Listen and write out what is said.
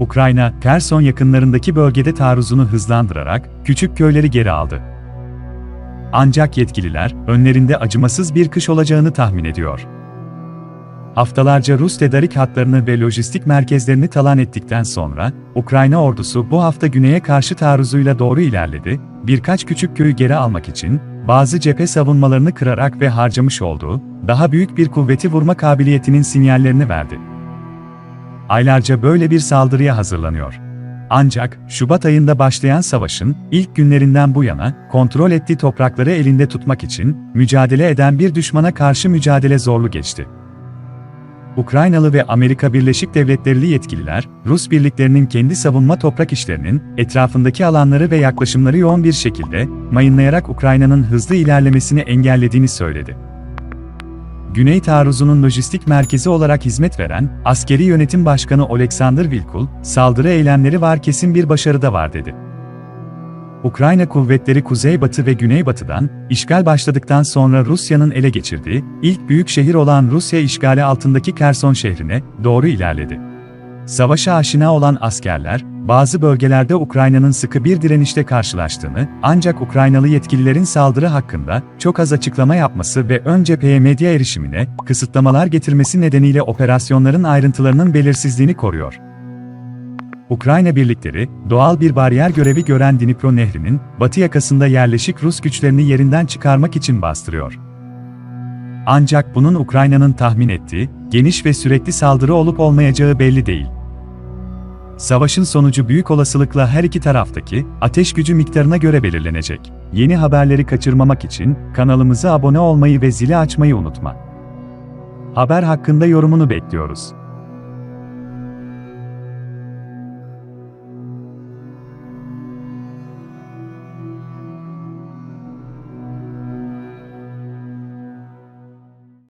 Ukrayna, Kherson yakınlarındaki bölgede taarruzunu hızlandırarak küçük köyleri geri aldı. Ancak yetkililer, önlerinde acımasız bir kış olacağını tahmin ediyor. Haftalarca Rus tedarik hatlarını ve lojistik merkezlerini talan ettikten sonra, Ukrayna ordusu bu hafta güneye karşı taarruzuyla doğru ilerledi, birkaç küçük köyü geri almak için, bazı cephe savunmalarını kırarak ve harcamış olduğu, daha büyük bir kuvveti vurma kabiliyetinin sinyallerini verdi. Aylarca böyle bir saldırıya hazırlanıyor. Ancak, Şubat ayında başlayan savaşın, ilk günlerinden bu yana, kontrol ettiği toprakları elinde tutmak için, mücadele eden bir düşmana karşı mücadele zorlu geçti. Ukraynalı ve Amerika Birleşik Devletleri'li yetkililer, Rus birliklerinin kendi savunma toprak işlerinin, etrafındaki alanları ve yaklaşımları yoğun bir şekilde, mayınlayarak Ukrayna'nın hızlı ilerlemesini engellediğini söyledi. Güney taarruzunun lojistik merkezi olarak hizmet veren, Askeri Yönetim Başkanı Oleksandr Vilkul, saldırı eylemleri var kesin bir başarı da var dedi. Ukrayna kuvvetleri kuzeybatı ve güneybatıdan, işgal başladıktan sonra Rusya'nın ele geçirdiği, ilk büyük şehir olan Rusya işgali altındaki Kherson şehrine doğru ilerledi. Savaşa aşina olan askerler, bazı bölgelerde Ukrayna'nın sıkı bir direnişle karşılaştığını, ancak Ukraynalı yetkililerin saldırı hakkında çok az açıklama yapması ve ön cepheye medya erişimine kısıtlamalar getirmesi nedeniyle operasyonların ayrıntılarının belirsizliğini koruyor. Ukrayna birlikleri, doğal bir bariyer görevi gören Dnipro Nehri'nin batı yakasında yerleşik Rus güçlerini yerinden çıkarmak için bastırıyor. Ancak bunun Ukrayna'nın tahmin ettiği, geniş ve sürekli saldırı olup olmayacağı belli değil. Savaşın sonucu büyük olasılıkla her iki taraftaki ateş gücü miktarına göre belirlenecek. Yeni haberleri kaçırmamak için kanalımıza abone olmayı ve zili açmayı unutma. Haber hakkında yorumunu bekliyoruz.